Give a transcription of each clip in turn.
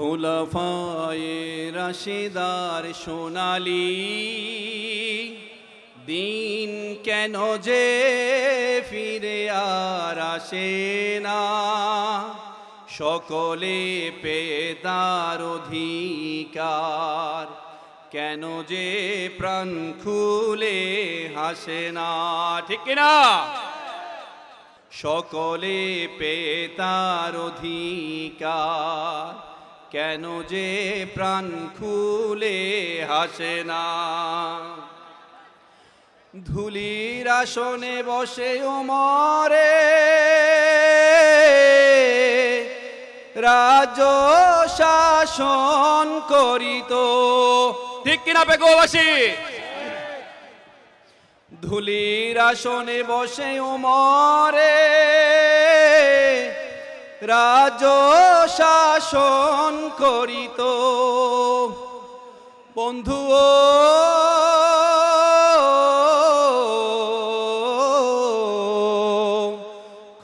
খোলাফায়ে রাশিদার সোনালি, দিন কেন যে ফিরে আর আসে না? সকলে পেতার অধিকার, কেন যে প্রাণ খুলে হাসে না? ঠিক না সকলে পেতার অধিকার কেন যে প্রাণ খুলে হাসে না? ধুলির আসনে বসে মরে। রাজ শাসন করিত। ঠিক কিনা বেগোবাসী ধুলির আসনে বসে উমরে রাজ শাসন করিত। বন্ধু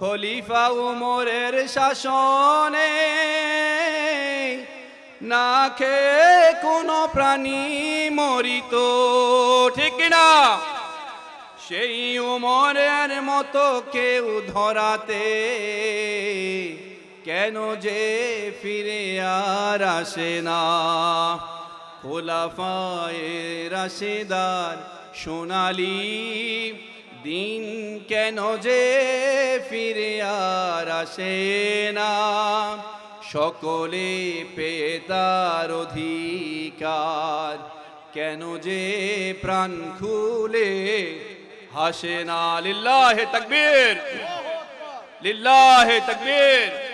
খলিফা উমরের শাসনে না খেয়ে কোনো প্রাণী মরিত। ঠিক না সেই উমরের মতো কেউ ধরাতে কেন যে ফিরে আর আসে না? খোলাফায়ে রাশেদার সোনালি, দিন কেন যে ফিরে আর আসে না? সকলে পেতার অধিকার, কেন যে প্রাণ খুলে হাসে না? লিল্লাহে তকবীর লিল্লাহে তকবীর।